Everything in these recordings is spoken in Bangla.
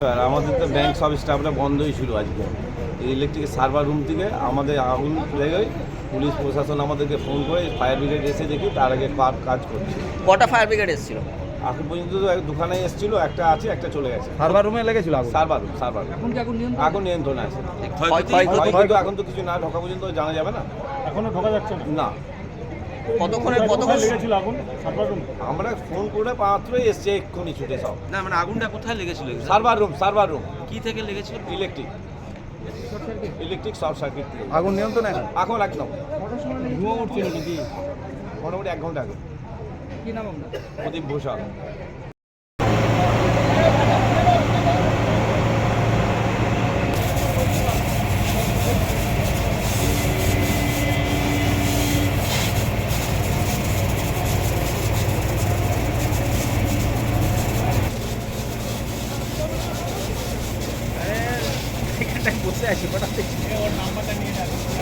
আর আমাদের তো ব্যাংক সব স্টাফরা বন্ধই ছিল আজকে। ইলেকট্রিক সার্ভার রুম থেকে আমাদের আগুন লেগে পুলিশ প্রশাসন আমাদেরকে ফোন করে ফায়ার ব্রিগেড এসে দেখি তার আগে কাজ কাজ করছে। কটা ফায়ার ব্রিগেড এসেছিল? এখন পর্যন্ত তো এক দোকানে এসেছিল একটা আছে একটা চলে গেছে। সার্ভার রুমে লেগেছিল আগুন? সার্ভার রুম সার্ভার রুম এখন কি আগুন নিয়ন্ত্রণ? আগুন নিয়ন্ত্রণে আছে। এখন তো কিছু না ঢোকা পর্যন্ত জানা যাবে না। এখনও ঢোকা যাচ্ছে না? না। কতক্ষণে কতক্ষণ লেগেছিল আগুন? Server room? আমরা ফোন করে মাত্রই এসছে এক্ষুনি ছুটে সব। না মানে আগুনটা কোথায় লেগেছিল? Server room server room. কি থেকে লেগেছিল? ইলেকট্রিক। ইলেকট্রিক শর্ট সার্কিট আগুন নিয়ন্ত্রণে এখন এখন একদম। ধোঁয়া উঠছিল নাকি? মোটামুটি এক ঘণ্টা আগে। কি নাম প্রদীপ প্রদীপ ঘোষাল বসে আছি হঠাৎ সাধন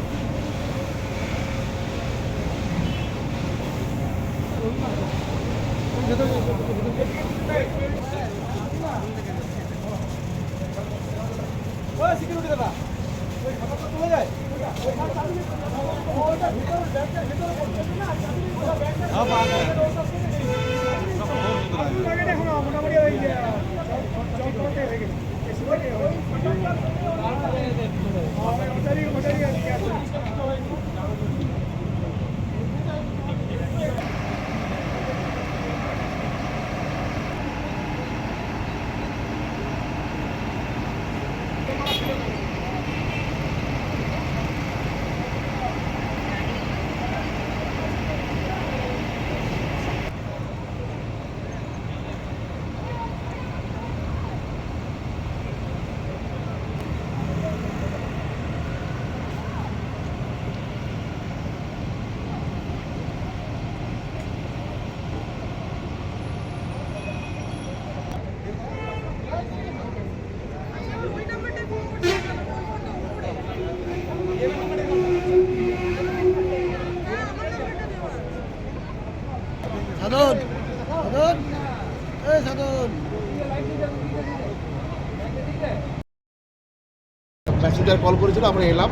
প্যাসেঞ্জার কল করেছিল আমরা এলাম।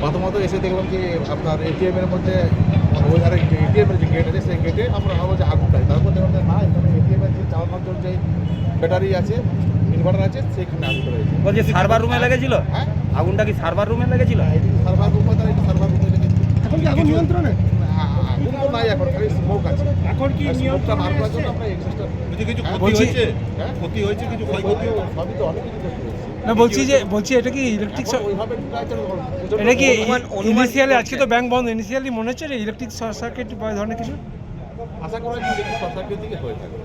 প্রথমত এসে দেখলাম যে আপনার এটিএম এর মধ্যে মানে ওই ধারে এটিএম এর যে গেট আছে সেই গেটে আমরা ভাবো যে আগুন পাই তারপর দেখলাম না এখানে এটিএম এর যে চার পাঁচজন যে ব্যাটারি আছে ইনভার্টার আছে সেখানে আগুন রয়েছে বলছি সার্ভার রুমে লেগেছিল? হ্যাঁ। আগুনটা কি সার্ভার রুমে লেগেছিল? সার্ভার রুম তারা একটু সার্ভার রুমে লেগেছে। এখন কি আগুন নিয়ন্ত্রণে? নাই এখন খালি স্মোক আছে। এখন কি স্মোকটা বার করার জন্য আমরা এক্সট্রা কিছু কিছু ক্ষতি হয়েছে হ্যাঁ? ক্ষতি হয়েছে কিছু ক্ষয়ক্ষতি সবই তো অনেক কিছু না বলছি যে বলছি এটা কি ইলেকট্রিক এটা কি ইনিশিয়ালি আজকে তো ব্যাংক বন্ধ। ইনিশিয়ালি মনে হচ্ছে যে ইলেকট্রিক শর্ট সার্কিট বা ধরনের কিছু? আশা করা যায় যে সরকারের দিকে হয়ে থাকে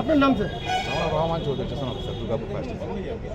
আপনার নাম স্যার? আমরা Rahman Chowdhury station officer Durgapur first